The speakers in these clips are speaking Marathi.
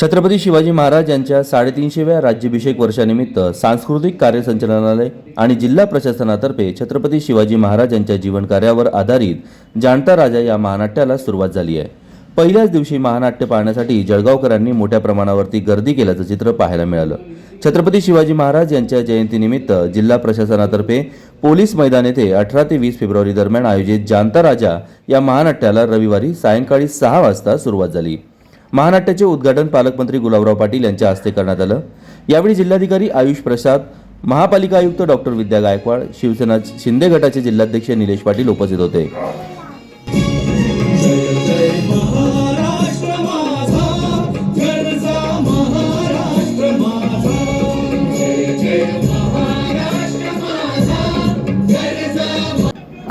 छत्रपती शिवाजी महाराज यांच्या साडेतीनशेव्या राज्याभिषेक वर्षानिमित्त सांस्कृतिक कार्य संचालनालय आणि जिल्हा प्रशासनातर्फे छत्रपती शिवाजी महाराज यांच्या जीवनकार्यावर आधारित जाणता राजा या महानाट्याला सुरुवात झाली आहे. पहिल्याच दिवशी महानाट्य पाहण्यासाठी जळगावकरांनी मोठ्या प्रमाणावरती गर्दी केल्याचं चित्र पाहायला मिळालं. छत्रपती शिवाजी महाराज यांच्या जयंतीनिमित्त जिल्हा प्रशासनातर्फे पोलीस मैदान येथे अठरा ते वीस फेब्रुवारी दरम्यान आयोजित जाणता राजा या महानाट्याला रविवारी सायंकाळी सहा वाजता सुरुवात झाली. महानाट्याचे उद्घाटन पालकमंत्री गुलाबराव पाटील यांच्या हस्ते करण्यात आलं. यावेळी जिल्हाधिकारी आयुष प्रसाद महापालिका आयुक्त डॉक्टर विद्या गायकवाड शिवसेना शिंदे गटाचे जिल्हाध्यक्ष निलेश पाटील उपस्थित होते.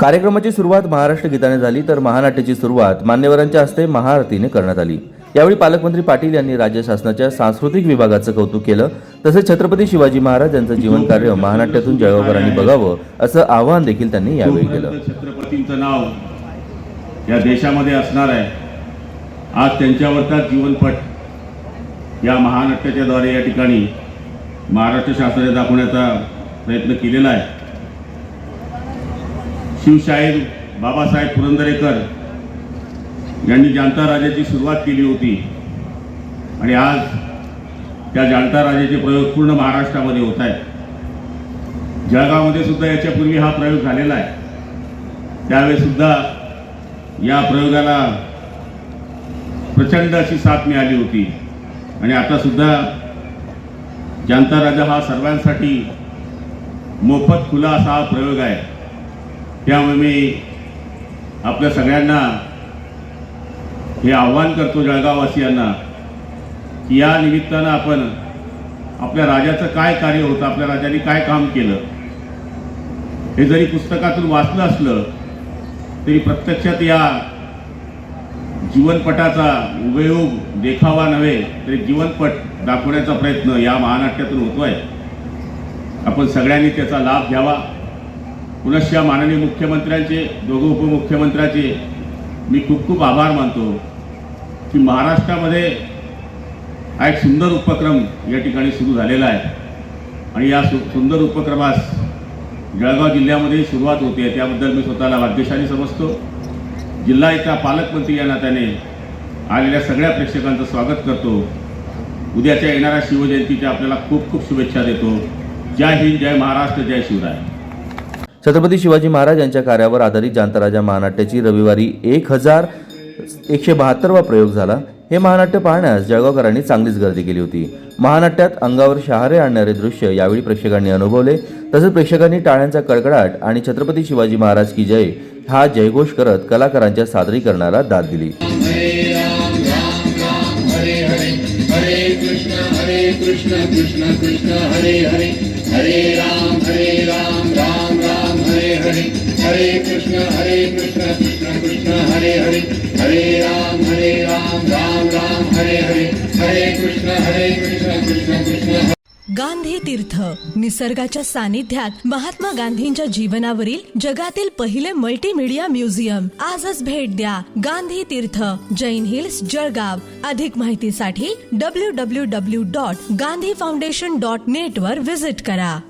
कार्यक्रमाची सुरुवात महाराष्ट्र गीताने झाली तर महानाट्याची सुरुवात मान्यवरांच्या हस्ते महाआरतीने करण्यात आली. यावेळी पालकमंत्री पाटील यांनी राज्य शासनाच्या सांस्कृतिक विभागाचं कौतुक केलं. तसेच छत्रपती शिवाजी महाराज यांचं जीवनकार्य महानाट्यातून जळगावकरांनी बघावं असं आवाहन देखील त्यांनी यावेळी केलं. छत्रपतींचं नाव या देशामध्ये असणार आहे आज त्यांच्यावरचाच जीवनपट या महानाट्याच्याद्वारे या ठिकाणी महाराष्ट्र शासनाने दाखवण्याचा प्रयत्न केलेला आहे. शिवशाहीर बाबासाहेब पुरंदरेकर यांनी जाणता राजाची सुरुवात केली होती. आणि आज त्या जाणता राजाचे प्रयोग पूर्ण महाराष्ट्रामध्ये होत आहेत. जळगावमध्ये सुद्धा याच्यापूर्वी हा प्रयोग झालेला आहे. त्यावेळेस सुद्धा या प्रयोगाला प्रचंड अशी साथ मिळाली होती. आणि आता सुद्धा जनता राजा हा सर्वांसाठी मोफत खुला असा हा प्रयोग आहे. त्यामुळे मी आपल्या सगळ्यांना हे आव्हान करतो जळगाववासियांना की या निमित्तानं आपण आपल्या राजाचं काय कार्य होतं आपल्या राजाने काय काम केलं हे जरी पुस्तकातून वाचलं असलं तरी प्रत्यक्षात या जीवनपटाचा उपयोग देखावा नव्हे तरी जीवनपट दाखवण्याचा प्रयत्न या महानाट्यातून होतो आहे आपण सगळ्यांनी त्याचा लाभ घ्यावा. पुनश्च माननीय मुख्यमंत्र्यांचे दोघं उपमुख्यमंत्र्याचे मी खूप खूप आभार मानतो की महाराष्ट्रामध्ये हा एक सुंदर उपक्रम या ठिकाणी सुरू झालेला आहे. आणि या सु सुंदर उपक्रमास जळगाव जिल्ह्यामध्ये सुरुवात होते. त्याबद्दल मी स्वतःला भाग्यशाली समजतो. जिल्हा इथला पालकमंत्री या नात्याने आलेल्या सगळ्या प्रेक्षकांचं स्वागत करतो. उद्याच्या येणाऱ्या शिवजयंतीच्या आपल्याला खूप खूप शुभेच्छा देतो. जय हिंद जय महाराष्ट्र जय शिवराय. छत्रपती शिवाजी महाराज यांच्या कार्यावर आधारित जांतराजा महानाट्याची रविवारी एक हजार एकशे बहात्तरवा प्रयोग झाला हे महानाट्य पाहण्यास जळगावकरांनी चांगलीच गर्दी केली होती महानाट्यात अंगावर शहारे आणणारे दृश्य यावेळी प्रेक्षकांनी अनुभवले तसेच प्रेक्षकांनी टाळ्यांचा कडकडाट आणि छत्रपती शिवाजी महाराज की जय हा जयघोष करत कलाकारांच्या सादरीकरणाला दाद दिली हरे कृष्ण हरे कृष्ण कृष्ण कृष्ण हरे हरे हरे राम हरे हरे कृष्ण हरे कृष्ण कृष्ण कृष्ण हरे हरे। हरे राम हरे राम राम राम हरे हरे। हरे कृष्ण हरे कृष्ण कृष्ण कृष्ण। गांधी तीर्थ निसर्गाच्या सानिध्यात महात्मा गांधींच्या जीवनावरील जगातील पहिले मल्टीमीडिया म्युझियम आजच भेट द्या गांधी तीर्थ जैन हिल्स जळगाव. अधिक माहितीसाठी W W W dot Gandhi foundation dot net वर विजिट करा.